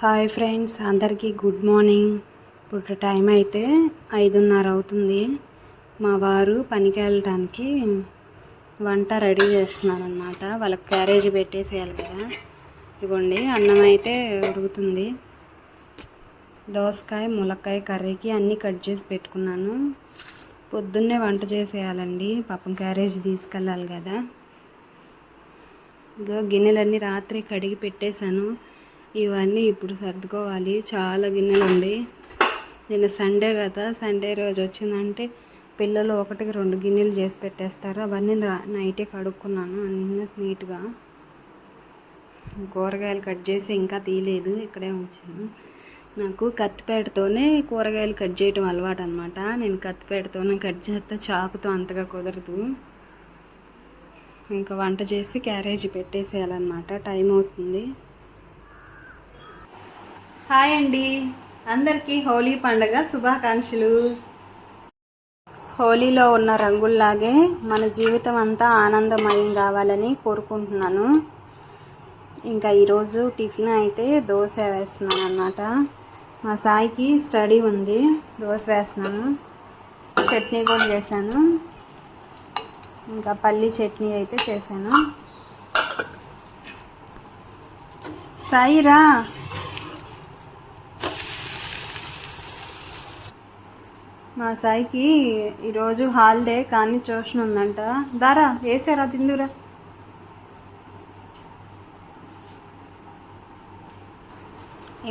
Hi friends అందరికీ good morning. ఇప్పుడు time అయితే ఐదున్నర అవుతుంది. మా వారు పనికి వెళ్ళడానికి వంట రెడీ చేస్తున్నారనమాట వాళ్ళకి క్యారేజ్ పెట్టేసేయాలి కదా. ఇదిగోండి అన్నం అయితే ఉడుకుతుంది. దోసకాయ ములక్కాయ కర్రీకి అన్నీ కట్ చేసి పెట్టుకున్నాను. పొద్దున్నే వంట చేసేయాలండి. పాపం క్యారేజ్ తీసుకెళ్ళాలి కదా. ఇదిగో గిన్నెలన్నీ రాత్రి కడిగి పెట్టేశాను. ఇవన్నీ ఇప్పుడు సర్దుకోవాలి. చాలా గిన్నెలు ఉండి నిన్న సండే కదా సండే రోజు వచ్చిందంటే పిల్లలు ఒకటికి రెండు గిన్నెలు చేసి పెట్టేస్తారు. అవన్నీ నైటే కడుక్కున్నాను అన్నీ నీట్గా. కూరగాయలు కట్ చేసి ఇంకా తీయలేదు ఇక్కడే ఉంచాను. నాకు కత్తిపేటతోనే కూరగాయలు కట్ చేయటం అలవాటు అనమాట నేను కత్తిపేటతోనే కట్ చేస్తే చాకుతో అంతగా కుదరదు. ఇంకా వంట చేసి క్యారేజీ పెట్టేసేయాలన్నమాట. టైం అవుతుంది హాయ్ అండి. అందరికీ హోలీ పండుగ శుభాకాంక్షలు. హోలీలో ఉన్న రంగుల్లాగే మన జీవితం అంతా ఆనందమయం కావాలని కోరుకుంటున్నాను. ఇంకా ఈరోజు టిఫిన్ అయితే దోశ వేస్తున్నాను అనమాట మా సాయికి స్టడీ ఉంది దోశ వేస్తున్నాను. చట్నీ కూడా చేశాను. ఇంకా పల్లి చట్నీ అయితే చేశాను. సాయిరా మా సాయికి ఈరోజు హాలిడే కానీ ట్యూషన్ ఉందంట. దారా వేసారా తిందురా.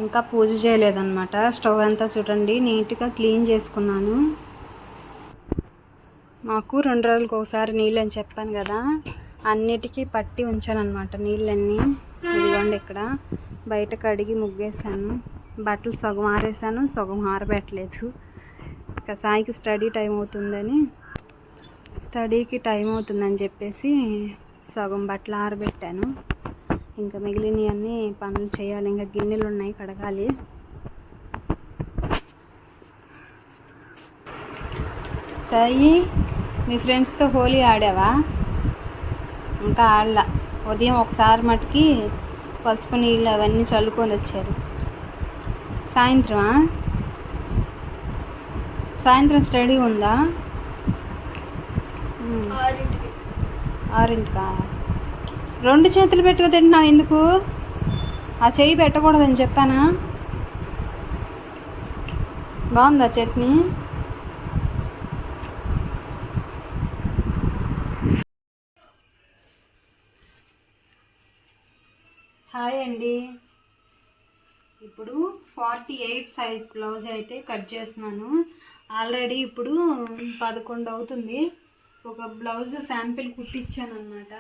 ఇంకా పూజ చేయలేదన్నమాట. స్టవ్ అంతా చూడండి నీట్గా క్లీన్ చేసుకున్నాను. మాకు రెండు రోజులకు ఒకసారి నీళ్ళు అని చెప్పాను కదా. అన్నిటికీ పట్టి ఉంచాను అనమాట నీళ్ళన్నీ. ఇదిగోండి ఇక్కడ. బయట కడిగి ముగ్గేసాను బట్టలు సగం ఆరేసాను సగం ఆరబెట్టలేదు. అక్క సాయికి స్టడీ టైం అవుతుందని స్టడీకి టైం అవుతుందని చెప్పేసి సగం బట్టలు ఆరబెట్టాను. ఇంకా మిగిలినవన్నీ పనులు చేయాలి. ఇంకా గిన్నెలు ఉన్నాయి కడగాలి. సాయి మీ ఫ్రెండ్స్తో హోలీ ఆడావా? ఇంకా ఆడలా. ఉదయం ఒకసారి మటుకి పసుపు నీళ్ళు అవన్నీ చల్లుకొని వచ్చారు. సాయంత్రమా? సాయంత్రం స్టడీ ఉందా. ఆరింటికా. రెండు చేతులు పెట్టుకు తింటున్నావు ఎందుకు? ఆ చెయ్యి పెట్టకూడదని చెప్పానా? బాగుందా చట్నీ? హాయ్ అండి. ఇప్పుడు ఫార్టీ ఎయిట్ సైజ్ బ్లౌజ్ అయితే కట్ చేస్తున్నాను. ఆల్రెడీ ఇప్పుడు పదకొండు అవుతుంది. ఒక బ్లౌజ్ శాంపిల్ కుట్టించాను అనమాట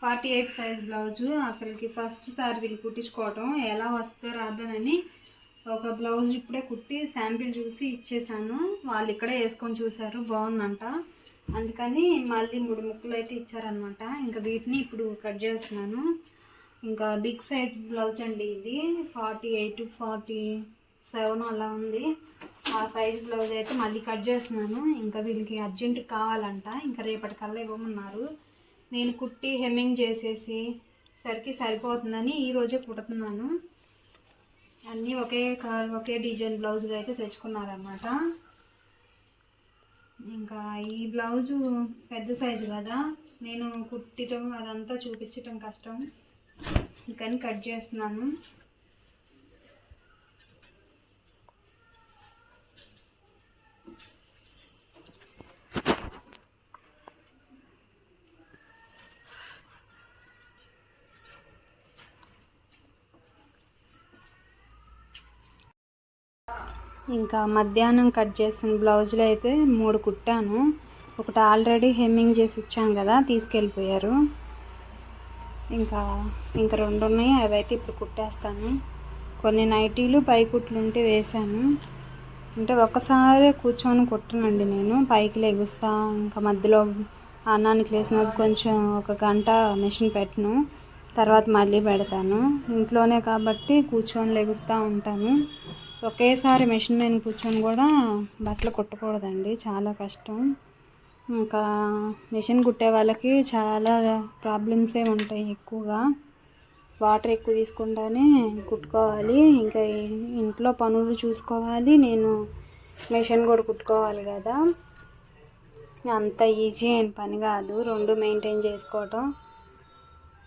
ఫార్టీ ఎయిట్ సైజ్ బ్లౌజు. అసలుకి ఫస్ట్ సారి వీళ్ళు కుట్టించుకోవటం. ఎలా వస్తుందో రాదనని ఒక బ్లౌజ్ ఇప్పుడే కుట్టి శాంపిల్ చూసి ఇచ్చేసాను. వాళ్ళు ఇక్కడే వేసుకొని చూశారు. బాగుందంట. అందుకని మళ్ళీ మూడు ముక్కలు అయితే ఇచ్చారనమాట ఇంకా వీటిని ఇప్పుడు కట్ చేస్తున్నాను. ఇంకా బిగ్ సైజ్ బ్లౌజ్ అండి ఇది. ఫార్టీ ఎయిట్ ఫార్టీ సెవెన్ అలా ఉంది. ఆ సైజ్ బ్లౌజ్ అయితే మళ్ళీ కట్ చేస్తున్నాను. ఇంకా వీళ్ళకి అర్జెంట్ కావాలంట. ఇంకా రేపటికల్లా ఇవ్వమన్నారు. నేను కుట్టి హెమ్మింగ్ చేసేసి సరికి సరిపోతుందని ఈరోజే కుడుతున్నాను. అన్నీ ఒకే కలర్ ఒకే డిజైన్ బ్లౌజులు అయితే తెచ్చుకున్నారనమాట ఇంకా ఈ బ్లౌజు పెద్ద సైజు కదా. నేను కుట్టడం అదంతా చూపించటం కష్టం. అందుకని కట్ చేస్తున్నాను. ఇంకా మధ్యాహ్నం కట్ చేసిన బ్లౌజులు అయితే మూడు కుట్టాను. ఒకటి ఆల్రెడీ హెమ్మింగ్ చేసి ఇచ్చాను కదా తీసుకెళ్ళిపోయారు. ఇంకా ఇంకా రెండు ఉన్నాయి అవి అయితే ఇప్పుడు కుట్టేస్తాను. కొన్ని నైటీలు పై కుట్లు ఉంటే వేసాను అంటే ఒకసారి కూర్చొని కుట్టనండి నేను పైకి లెగుస్తా ఇంకా మధ్యలో అన్నానికి లేసినప్పుడు కొంచెం ఒక గంట మిషన్ పెట్టను తర్వాత మళ్ళీ పెడతాను. ఇంట్లోనే కాబట్టి కూర్చొని లెగుస్తూ ఉంటాను. ఒకేసారి మిషన్ నేను కూర్చొని కూడా బట్టలు కుట్టకూడదండి. చాలా కష్టం. ఇంకా మిషన్ కుట్టే వాళ్ళకి చాలా ప్రాబ్లమ్సే ఉంటాయి ఎక్కువగా. వాటర్ ఎక్కువ తీసుకుంటానే కుట్టుకోవాలి. ఇంకా ఇంట్లో పనులు చూసుకోవాలి. నేను మిషన్ కూడా కుట్టుకోవాలి కదా. అంత ఈజీ అయిన పని కాదు. రెండు మెయింటైన్ చేసుకోవటం.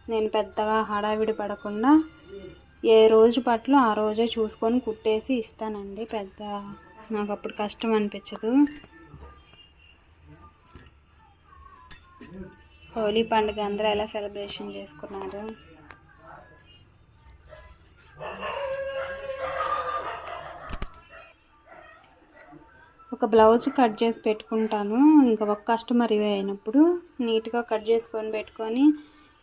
నేను పెద్దగా హడావిడి పడకుండా ఏ రోజు పట్ల ఆ రోజే చూసుకొని కుట్టేసి ఇస్తానండి పెద్ద. నాకు అప్పుడు కష్టం అనిపించదు. హోలీ పండుగ అందరూ ఎలా సెలబ్రేషన్ చేసుకున్నారు? ఒక బ్లౌజ్ కట్ చేసి పెట్టుకుంటాను. ఇంకా ఒక కస్టమర్ ఇవే అయినప్పుడు నీట్గా కట్ చేసుకొని పెట్టుకొని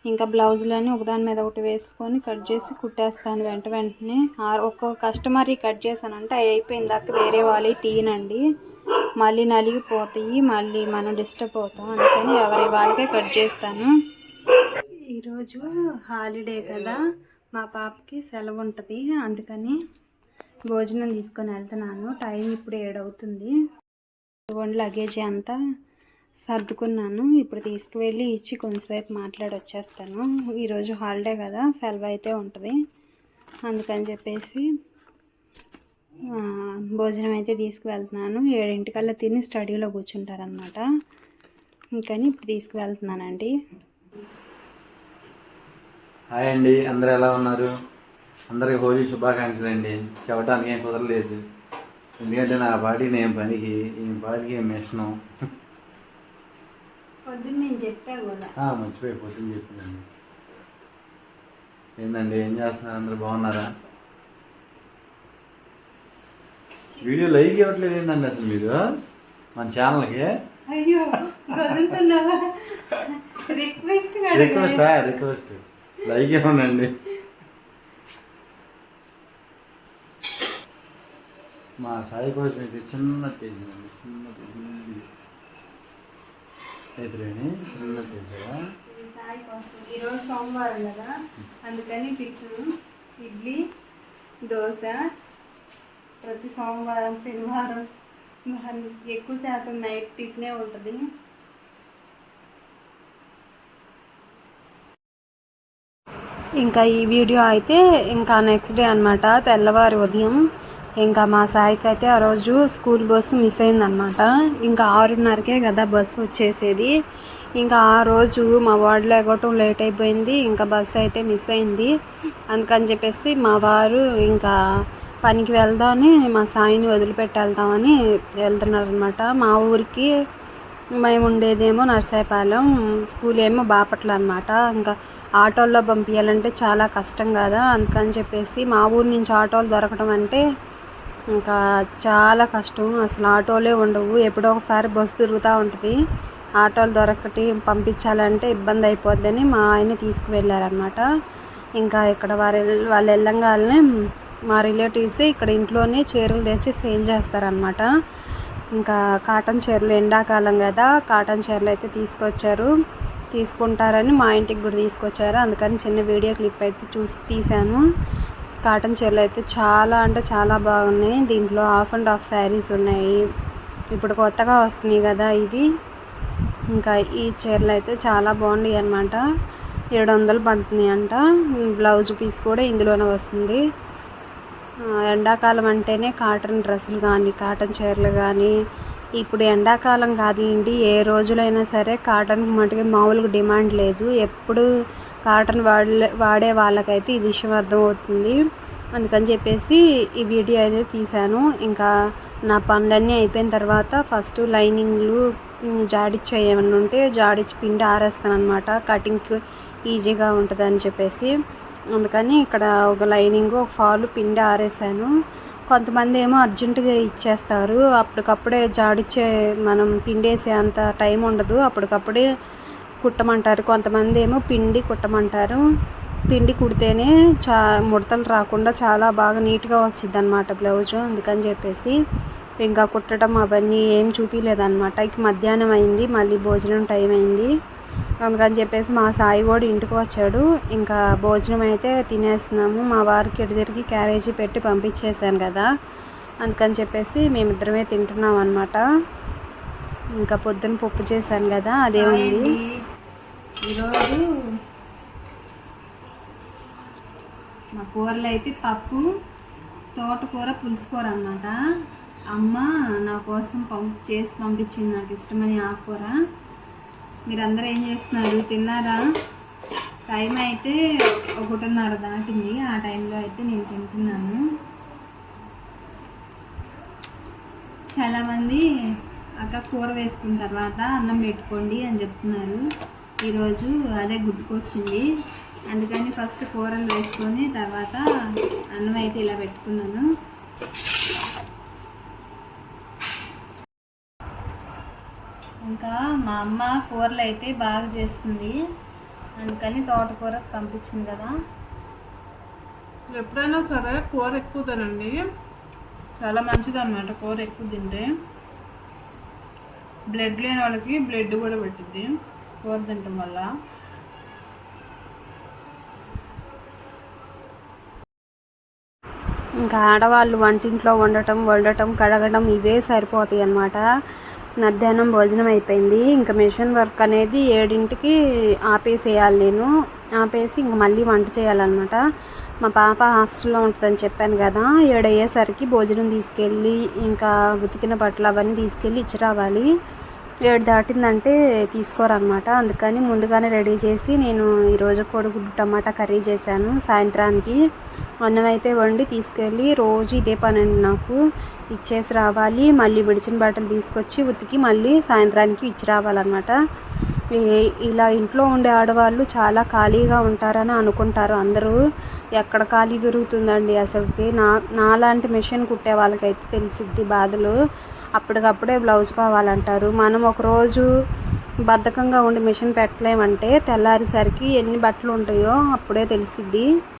ఇంకా బ్లౌజులని ఒకదాని మీద ఒకటి వేసుకొని కట్ చేసి కుట్టేస్తాను వెంట వెంటనే. ఆ- ఒక కస్టమర్ కట్ చేశానంటే అవి అయిపోయిన దాకా వేరే వాళ్ళు తీయనండి. మళ్ళీ నలిగిపోతాయి మళ్ళీ మనం డిస్టర్బ్ అవుతాం. అందుకని ఎవరి వాళ్ళకే కట్ చేస్తాను. ఈరోజు హాలిడే కదా మా పాపకి సెలవు ఉంటుంది. అందుకని భోజనం తీసుకొని వెళ్తున్నాను. టైం ఇప్పుడు ఏడవుతుంది. ఓన్ లగేజ్ అంతా. సర్దుకున్నాను. ఇప్పుడు తీసుకువెళ్ళి ఇచ్చి కొంచెంసేపు మాట్లాడి వచ్చేస్తాను ఈరోజు హాలిడే కదా సెలవు అయితే ఉంటుంది. అందుకని చెప్పేసి భోజనం అయితే తీసుకువెళ్తున్నాను. ఏడింటికల్లా తిని స్టడీలో కూర్చుంటారనమాట ఇంకని ఇప్పుడు తీసుకువెళ్తున్నానండి. హాయ్ అండి అందరు ఎలా ఉన్నారు? అందరికి హోలీ శుభాకాంక్షలు అండి. చెప్పడానికి ఏం కుదరలేదు. ఎందుకంటే నా బాడీ నేను పనికి ఈ బాడీకి మిషను పొద్దున్న నేను చెప్పా కూడా ఆ, మర్చిపోయి పొద్దున్న చెప్పిందండి ఏందండి ఏం చేస్తున్నారు? అందరూ బాగున్నారా? వీడియో లైక్ ఇవ్వట్లేదు ఏంటండి అసలు మీరు? మన ఛానల్కి? అయ్యో రిక్వెస్ట్ రిక్వెస్టా రిక్వెస్ట్. లైక్ ఇవ్వండి మా సాయి కోసం అయితే చిన్న పేజీ అండి చిన్న పేజీ. అయితే చిన్న పేజీగా ఈరోజు సోమవారం కదా? అందుకని టిఫిన్ ఇడ్లీ దోశ ప్రతి సోమవారం శనివారం. ఎక్కువ శాతం నైట్ టిఫినే ఉంటుంది. ఇంకా ఈ వీడియో అయితే ఇంకా నెక్స్ట్ డే అనమాట తెల్లవారి ఉదయం ఇంకా మా సాయికి అయితే ఆ రోజు స్కూల్ బస్సు మిస్ అయిందనమాట ఇంకా ఆరున్నరకే కదా బస్సు వచ్చేసేది. ఇంకా ఆ రోజు మా వార్డులో ఎగటం లేట్ అయిపోయింది. ఇంకా బస్సు అయితే మిస్ అయింది. అందుకని చెప్పేసి మా వారు ఇంకా పనికి వెళ్దామని మా సాయిని వదిలిపెట్టి వెళ్తామని వెళ్తున్నారు అనమాట మా ఊరికి మేము ఉండేదేమో నర్సాయపాలెం. స్కూల్ ఏమో బాపట్ల అనమాట ఇంకా ఆటోల్లో పంపించాలంటే చాలా కష్టం కదా. అందుకని చెప్పేసి మా ఊరు నుంచి ఆటోలు దొరకడం అంటే ఇంకా చాలా కష్టం. అసలు ఆటోలే ఉండవు. ఎప్పుడో ఒకసారి బస్సు తిరుగుతూ ఉంటుంది. ఆటోలు దొరకటి పంపించాలంటే ఇబ్బంది అయిపోద్దని మా ఆయన తీసుకువెళ్ళారనమాట ఇంకా ఇక్కడ వారి వాళ్ళు వెళ్ళంగానే మా రిలేటివ్స్ ఇక్కడ ఇంట్లోనే చీరలు తెచ్చి సేల్ చేస్తారనమాట ఇంకా కాటన్ చీరలు ఎండాకాలం కదా కాటన్ చీరలు అయితే తీసుకొచ్చారు. తీసుకుంటారని మా ఇంటికి కూడా తీసుకొచ్చారు. అందుకని చిన్న వీడియో క్లిప్ అయితే చూసి తీశాను. కాటన్ చీరలు అయితే చాలా అంటే చాలా బాగున్నాయి. దీంట్లో హాఫ్ అండ్ హాఫ్ శారీస్ ఉన్నాయి. ఇప్పుడు కొత్తగా వస్తున్నాయి కదా ఇవి. ఇంకా ఈ చీరలు అయితే చాలా బాగున్నాయి అనమాట ఏడు వందలు పడుతున్నాయి అంట. బ్లౌజ్ పీస్ కూడా ఇందులోనే వస్తుంది. ఎండాకాలం అంటేనే కాటన్ డ్రెస్సులు కానీ కాటన్ చీరలు కానీ. ఇప్పుడు ఎండాకాలం కాదులేండి ఏ రోజులైనా సరే కాటన్ మటుకి మామూలుగా డిమాండ్ లేదు. ఎప్పుడు కాటన్ వాడే వాడే వాళ్ళకైతే ఈ విషయం అర్థమవుతుంది. అందుకని చెప్పేసి ఈ వీడియో అయితే తీశాను. ఇంకా నా పనులన్నీ అయిపోయిన తర్వాత ఫస్ట్ లైనింగ్లు జాడిచ్చి ఏమన్నా ఉంటే జాడిచ్చి పిండి ఆరేస్తాను అనమాట కటింగ్కి ఈజీగా ఉంటుందని చెప్పేసి. అందుకని ఇక్కడ ఒక లైనింగ్ ఒక ఫాల్ పిండి ఆరేసాను. కొంతమంది ఏమో అర్జెంటుగా ఇచ్చేస్తారు. అప్పటికప్పుడే జాడిచ్చే మనం పిండేసే అంత టైం ఉండదు. అప్పటికప్పుడే కుట్టమంటారు. కొంతమంది ఏమో పిండి కుట్టమంటారు. పిండి కుడితేనే చా ముడతలు రాకుండా చాలా బాగా నీట్గా వస్తుంది అనమాట బ్లౌజ్. అందుకని చెప్పేసి ఇంకా కుట్టడం అవన్నీ ఏం చూపించలేదన్నమాట ఇక మధ్యాహ్నం అయింది మళ్ళీ భోజనం టైం అయింది. అందుకని చెప్పేసి మా సాయి కూడా ఇంటికి వచ్చాడు. ఇంకా భోజనం అయితే తినేస్తున్నాము. మా వారికి ఎటు తిరిగి క్యారేజీ పెట్టి పంపించేశాను కదా. అందుకని చెప్పేసి మేమిద్దరమే తింటున్నాం అనమాట ఇంకా పొద్దున పప్పు చేశాను కదా అదే ఉంది. ఈరోజు మా కూరలు అయితే పప్పు తోటకూర పులుసుకూర అన్నమాట. అమ్మ నా కోసం పంప్ చేసి పంపించింది నాకు ఇష్టమని ఆకుకూర. మీరందరూ ఏం చేస్తున్నారు? తిన్నారా? టైం అయితే ఒకటిన్నర దాటింది. ఆ టైంలో అయితే నేను తింటున్నాను. చాలామంది అక్క కూర వేసుకున్న తర్వాత అన్నం పెట్టుకోండి అని చెప్తున్నారు. ఈరోజు అదే గుర్తుకొచ్చింది. అందుకని ఫస్ట్ కూరలు వేసుకొని తర్వాత అన్నం అయితే ఇలా పెట్టుకున్నాను. ఇంకా మా అమ్మ కూరలు అయితే బాగా చేస్తుంది. అందుకని తోటకూర పంపించింది కదా. ఎప్పుడైనా సరే కూర ఎక్కువ తినండి. చాలా మంచిది అన్నమాట కూర ఎక్కువ తింటే. బ్లడ్ లేని వాళ్ళకి బ్లడ్ కూడా పెట్టింది కూర తినటం వల్ల. ఇంకా ఆడవాళ్ళు వంటింట్లో వండటం వండటం కడగడం ఇవే సరిపోతాయి అన్నమాట. మధ్యాహ్నం భోజనం అయిపోయింది. ఇంకా మిషన్ వర్క్ అనేది ఏడింటికి ఆపేసేయాలి నేను. ఆపేసి ఇంక మళ్ళీ వంట చేయాలన్నమాట. మా పాప హాస్టల్లో ఉంటుందని చెప్పాను కదా ఏడయ్యేసరికి భోజనం తీసుకెళ్ళి ఇంకా ఉతికిన బట్టలు అవన్నీ తీసుకెళ్ళి ఇచ్చి రావాలి. ఏడు దాటిందంటే తీసుకోరనమాట అందుకని ముందుగానే రెడీ చేసి నేను ఈరోజు కోడిగుడ్డు టమాటా కర్రీ చేశాను సాయంత్రానికి. అన్నం అయితే వండి తీసుకెళ్ళి రోజు ఇదే పని అండి నాకు. ఇచ్చేసి రావాలి మళ్ళీ విడిచిన బట్టలు తీసుకొచ్చి ఉతికి మళ్ళీ సాయంత్రానికి ఇచ్చి రావాలన్నమాట. ఇలా ఇంట్లో ఉండే ఆడవాళ్ళు చాలా ఖాళీగా ఉంటారని అనుకుంటారు. అందరూ ఎక్కడ ఖాళీ దొరుకుతుందండి? అసలుకి నా నాలాంటి మిషన్ కుట్టే వాళ్ళకైతే తెలిసిద్ది బాధలు. అప్పటికప్పుడే బ్లౌజ్ కావాలంటారు. మనం ఒక రోజు బద్ధకంగా ఉండి మిషన్ పెట్టలేమంటే తెల్లారేసరికి ఎన్ని బట్టలు ఉంటాయో అప్పుడే తెలిసిద్ది.